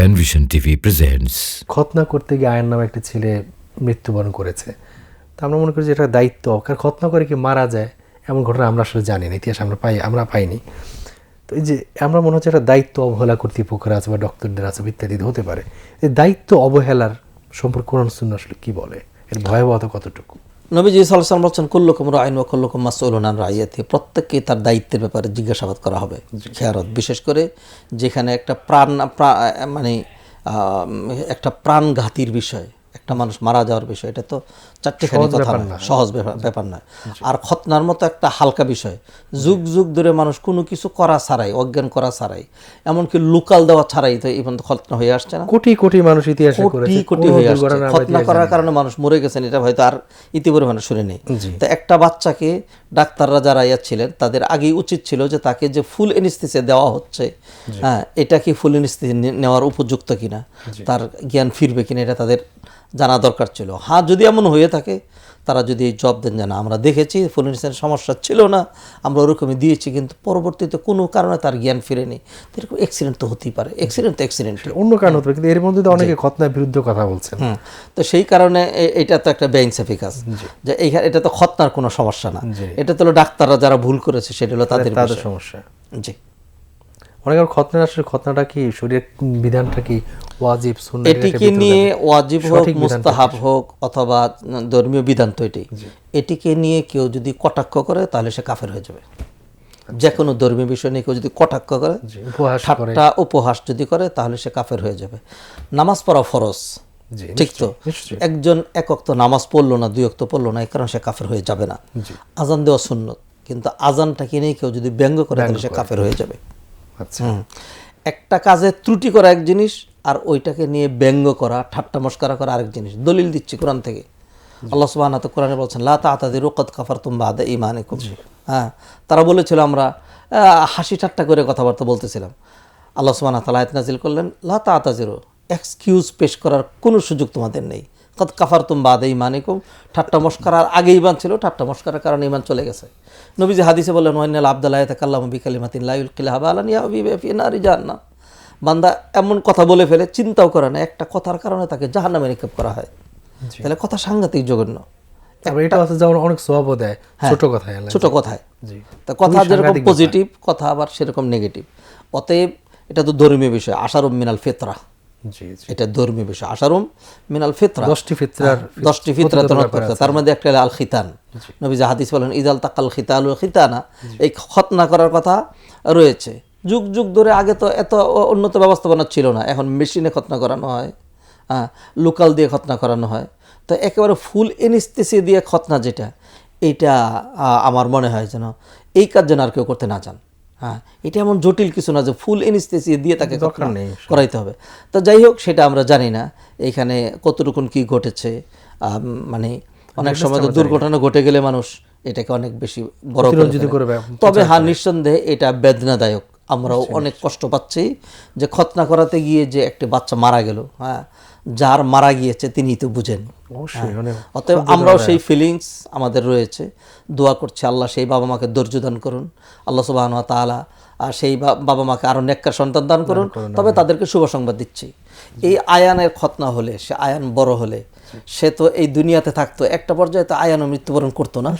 Panvision TV presents খতনা করতে গিয়ে আয়ের নামে একটা ছেলে মৃত্যুবরণ করেছে। তা আমরা মনে করি যে এটা দায়িত্ব। কারণ খতনা করে কি মারা যায়, এমন ঘটনা আমরা আসলে জানি না, ইতিহাস আমরা পাই আমরা পাইনি। তো এই যে আমরা মনে হচ্ছে একটা দায়িত্ব অবহেলা কর্তৃপক্ষের আছে বা ডক্টরদের আছে ইত্যাদি হতে পারে। এই দায়িত্ব অবহেলার সম্পর্কে আসলে কি বলে? এর ভয়াবহতা কতটুকু? নবীজি সাল্লাম বলছেন কুল্লকুম আইন ও কুল্লকুম মাসউলুন রাইয়াতি। প্রত্যেককে তার দায়িত্বের ব্যাপারে জিজ্ঞাসাবাদ করা হবে খেয়ারত। বিশেষ করে যেখানে একটা প্রাণ প্রা- মানে একটা প্রাণঘাতির বিষয়। একটা মানুষ মারা যাওয়ার বিষয় এটা তো চারটেখানি কথা না। সহজ ব্যাপার নয়। আর খতনার মতো একটা হালকা বিষয় যুগ যুগ ধরে মানুষ কোনো কিছু করা ছাড়াই অজ্ঞান করা ছাড়াই এমনকি লোকাল দেওয়া ছাড়াই তো এই পর্যন্ত খতনা হয়ে আসছে না। কোটি কোটি মানুষ ইতিহাসে কোটি কোটি হয়ে আসছে। খতনা করার কারণে মানুষ মরে গেছেন এটা হয়তো আর ইতিপূর্বে শুনে নেই। তো একটা বাচ্চাকে ডাক্তাররা যারা ইয়া ছিলেন তাদের আগেই উচিত ছিল যে তাকে যে ফুল এনিস্থেসিয়া দেওয়া হচ্ছে হ্যাঁ এটা কি ফুল এনিস্থেসিয়া নেওয়ার উপযুক্ত কিনা তার জ্ঞান ফিরবে কিনা এটা তাদের জানা দরকার ছিল। হ্যাঁ যদি এমন হয়ে থাকে তারা যদি জব দেন জানা আমরা দেখেছি এনিস্থেসিয়ার সমস্যা ছিল না আমরা ওরকমই দিয়েছি কিন্তু পরবর্তীতে কোনো কারণে তার জ্ঞান ফিরেনি। এরকম অ্যাক্সিডেন্ট তো হতেই পারে। অ্যাক্সিডেন্ট তো অ্যাক্সিডেন্ট অন্য কারণ হতে পারে কিন্তু এর মধ্যে তো অনেকে খতনার বিরুদ্ধে কথা বলছেন। হুম। তো সেই কারণে এটা তো একটা বেইনসাফি কাজ। যে এইখানে এটা তো খতনার কোনো সমস্যা না। এটা তো হলো ডাক্তাররা যারা ভুল করেছে সেটা হলো তাদের সমস্যা। জি। অনেকের খতনার আসলে খতনাটা কি? শরীরের বিধানটা কি? ওয়াজিব সুন্নাহ এটিকে নিয়ে ওয়াজিব হোক মুস্তাহাব হোক অথবা ধর্মীয় বিধান তো এটি। এটিকে নিয়ে কেউ যদি কটাক্ষ করে তাহলে সে কাফের হয়ে যাবে। যে কোনো ধর্মীয় বিষয় নিয়ে কেউ যদি কটাক্ষ করে উপহাস ঠাট্টা উপহাস যদি করে তাহলে সে কাফের হয়ে যাবে। নামাজ পড়া ফরজ। ঠিক তো? একজন একক তো নামাজ পড়ল না দুই অক্ত পড়ল না এই কারণে সে কাফের হয়ে যাবে না। আজান দেওয়া সুন্নত। কিন্তু আজানটাকে নিয়ে কেউ যদি ব্যঙ্গ করে তাহলে সে কাফের হয়ে যাবে। আচ্ছা একটা কাজে ত্রুটি করা এক জিনিস আর ওইটাকে নিয়ে ব্যঙ্গ করা ঠাট্টা মস্কারা করা আরেক জিনিস। দলিল দিচ্ছি কোরআন থেকে। আল্লাহ সুবাহ কোরআনে বলছেন লা তাদের রোকত কাফার তুম্বা আদা ইমানে হ্যাঁ তারা বলেছিল আমরা হাসি ঠাট্টা করে কথাবার্তা বলতেছিলাম। আল্লাহ সুবাহ তালা আয়াত নাজিল করলেন লা তাতাজিরো এক্সকিউজ পেশ করার কোনো সুযোগ তোমাদের নেই। কত কাফার তুম বাদে ইমানিকুম ঠাট্টা মস্কারার আগে ইমান ছিল ঠাট্টা মস্কারার কারণে ইমান চলে গেছে। নবীজি হাদিসে বললেন ওয়াইনাল আবদুল্লাহ তাকাল্লাম বিকালিমাতিন লাইল কিলাহাবা আলানিয়া বিবেফি নারি জাহান্নাম। বান্দা এমন কথা বলে ফেলে চিন্তাও করে না একটা কথার কারণে তাকে জাহান্নামে নিক্ষেপ করা হয়। তাহলে কথা সাংঘাতিক জঘন্য। তারপরে এটা আছে যেমন অনেক স্বভাবও দেয় হ্যাঁ। ছোট কথায় ছোট কথায়। তা কথা যেরকম পজিটিভ কথা আবার সেরকম নেগেটিভ অতএব এটা তো ধর্মীয় বিষয় আশারুম মিনাল ফেতরা। এটা ধর্মীয় বিষয়। আশারুম মিনাল ফিতরা। দশটি ফিতরার দশটি ফিতরা তার মধ্যে একটা আল খিতান নবী যে হাদিস বলেন ইদাল তাকাল খিতাল খিতানা। এই খতনা করার কথা রয়েছে। যুগ যুগ ধরে আগে তো এত উন্নত ব্যবস্থাপনা ছিল না। এখন মেশিনে খতনা করানো হয় হ্যাঁ লোকাল দিয়ে খতনা করানো হয়। তো একেবারে ফুল এনিস্তেসি দিয়ে খতনা যেটা এটা আমার মনে হয় যেন এই কাজ যেন আর কেউ করতে না চান। হ্যাঁ এটা এমন জটিল কিছু না যে ফুল এনিস্তেসি দিয়ে তাকে করাইতে হবে। তো যাই হোক সেটা আমরা জানি না এখানে কতটুকুন কি ঘটেছে। মানে অনেক সময় তো দুর্ঘটনা ঘটে গেলে মানুষ এটাকে অনেক বেশি বড় তবে হ্যাঁ নিঃসন্দেহে এটা বেদনাদায়ক। আমরাও অনেক কষ্ট পাচ্ছি যে খতনা করাতে গিয়ে যে একটি বাচ্চা মারা গেল হ্যাঁ যার মারা গিয়েছে তিনি তো বুঝেন। অবশ্যই অনেক অতএব আমরাও সেই ফিলিংস আমাদের রয়েছে। দোয়া করছি আল্লাহ সেই বাবা মাকে ধৈর্য দান করুন। আল্লাহ সুবাহ তালা আর সেই বাবা মাকে আরও নেককার সন্তান দান করুন। তবে তাদেরকে শুভ সংবাদ দিচ্ছি। এই আয়ানের খতনা হলে সে আয়ান বড় হলে সে তো এই দুনিয়াতে থাকতো। একটা পর্যায়ে তো আয়ানও মৃত্যুবরণ করতো না।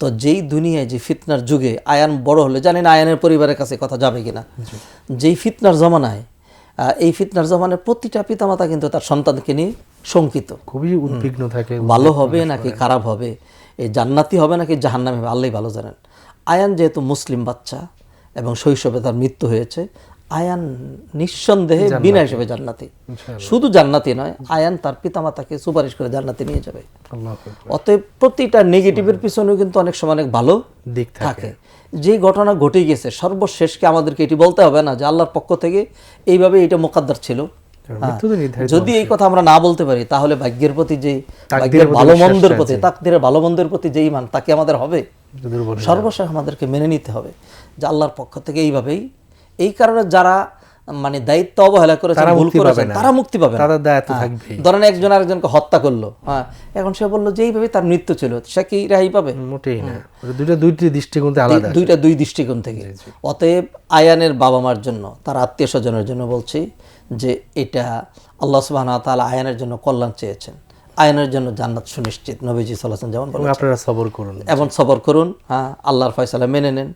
তো যেই দুনিয়ায় যে ফিতনার যুগে আয়ান বড় হলে জানি না আয়ানের পরিবারের কাছে কথা যাবে কিনা? যেই ফিতনার জমানায় এই ফিতনার জমানায় প্রতিটা পিতামাতা কিন্তু তার সন্তানকে নিয়ে শঙ্কিত। খুবই উদ্বিগ্ন থাকে ভালো হবে নাকি খারাপ হবে? এই জান্নাতি হবে নাকি জাহান্নামে হবে? আল্লাহ ভালো জানেন। আয়ান যেহেতু মুসলিম বাচ্চা এবং শৈশবে তার মৃত্যু হয়েছে আয়ান নিঃসন্দেহে বিনা হিসেবে জান্নাতি। শুধু জান্নাতি নয় আয়ান তার পিতামাতাকে সুপারিশ করে জান্নাতি নিয়ে যাবে। অতএব প্রতিটা নেগেটিভের পিছনেও কিন্তু অনেক সময় অনেক ভালো দিক থাকে। যে ঘটনা ঘটে গেছে সর্বশেষকে আমাদেরকে এটি বলতে হবে না যে আল্লাহর পক্ষ থেকে এইভাবে এটা মোকাদ্দার ছিল। হ্যাঁ। যদি এই কথা আমরা না বলতে পারি তাহলে ভাগ্যের প্রতি যে ভাগ্যের ভালো মন্দের প্রতি তাকদিরের ভালো মন্দের প্রতি যে ইমান তাকে আমাদের হবে। সর্বশেষ আমাদেরকে মেনে নিতে হবে যে আল্লাহর পক্ষ থেকে এইভাবেই এই কারণে যারা মানে দায়িত্ব অবহেলা তারা ভুল করেছেন তারা মুক্তি পাবে তাদের দায়িত্ব হ্যাঁ। থাকবেই। ধরেন একজন আরেকজনকে হত্যা করল হ্যাঁ। এখন সে বলল যে এইভাবে তার মৃত্যু ছিল সে কি রেহাই পাবে? মোটেই না। দুইটা দুইটি দৃষ্টিকোণ থেকে আলাদা। দুইটা দুই দৃষ্টিকোণ থেকে। অতএব আয়ানের বাবা মার জন্য তার আত্মীয় স্বজনের জন্য বলছি যে এটা আল্লাহ সুবাহ তাআলা আয়ানের জন্য কল্যাণ চেয়েছেন। আয়ানের জন্য জান্নাত সুনিশ্চিত নবীজি সাল্লাল্লাহু যেমন আপনারা সবর করুন। এবং সবর করুন হ্যাঁ আল্লাহর ফয়সালা মেনে নেন।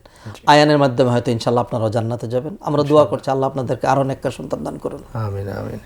আয়নের মাধ্যমে হয়তো ইনশাল্লাহ আপনারাও জান্নাতে যাবেন। আমরা দোয়া করছি আল্লাহ আপনাদেরকে আরও নেককার সন্তান দান করুন। আমিন আমিন।